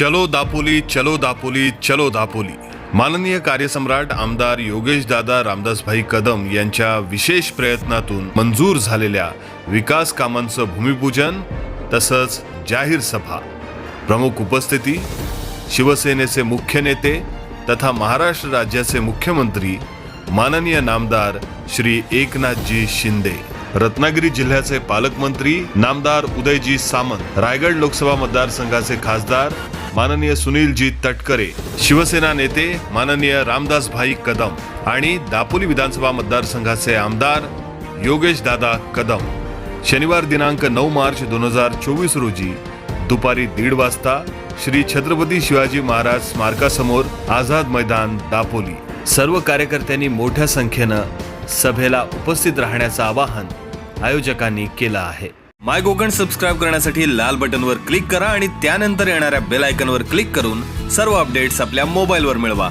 चलो दापोली चलो दापोली चलो दापोली. माननीय कार्यसम्राट आमदार योगेश दादा रामदासभाई कदम यांच्या विशेष प्रयत्नातून मंजूर झालेल्या विकास कामांचं भूमिपूजन तसंच जाहीर सभा. प्रमुख उपस्थिती शिवसेनेचे मुख्य नेते तथा महाराष्ट्र राज्याचे मुख्यमंत्री माननीय नामदार श्री एकनाथजी शिंदे. रत्नागिरी जिल्ह्याचे पालकमंत्री नामदार उदयजी सामंत रायगड लोकसभा मतदारसंघाचे खासदार माननीय सुनीलजी तटकरे शिवसेना नेते माननीय रामदासभाई कदम आणि दापोली विधानसभा मतदारसंघाचे आमदार योगेश दादा कदम. शनिवार दिनांक नऊ मार्च दोन हजार चोवीस रोजी दुपारी दीड वाजता श्री छत्रपती शिवाजी महाराज स्मारकासमोर आझाद मैदान दापोली. सर्व कार्यकर्त्यांनी मोठ्या संख्येनं सभेला उपस्थित राहण्याचं आवाहन आयोजकांनी केलं आहे. माय कोकण सबस्क्राईब करण्यासाठी लाल बटनवर क्लिक करा आणि त्यानंतर येणाऱ्या बेल आयकनवर क्लिक करून सर्व अपडेट्स आपल्या मोबाईलवर मिळवा.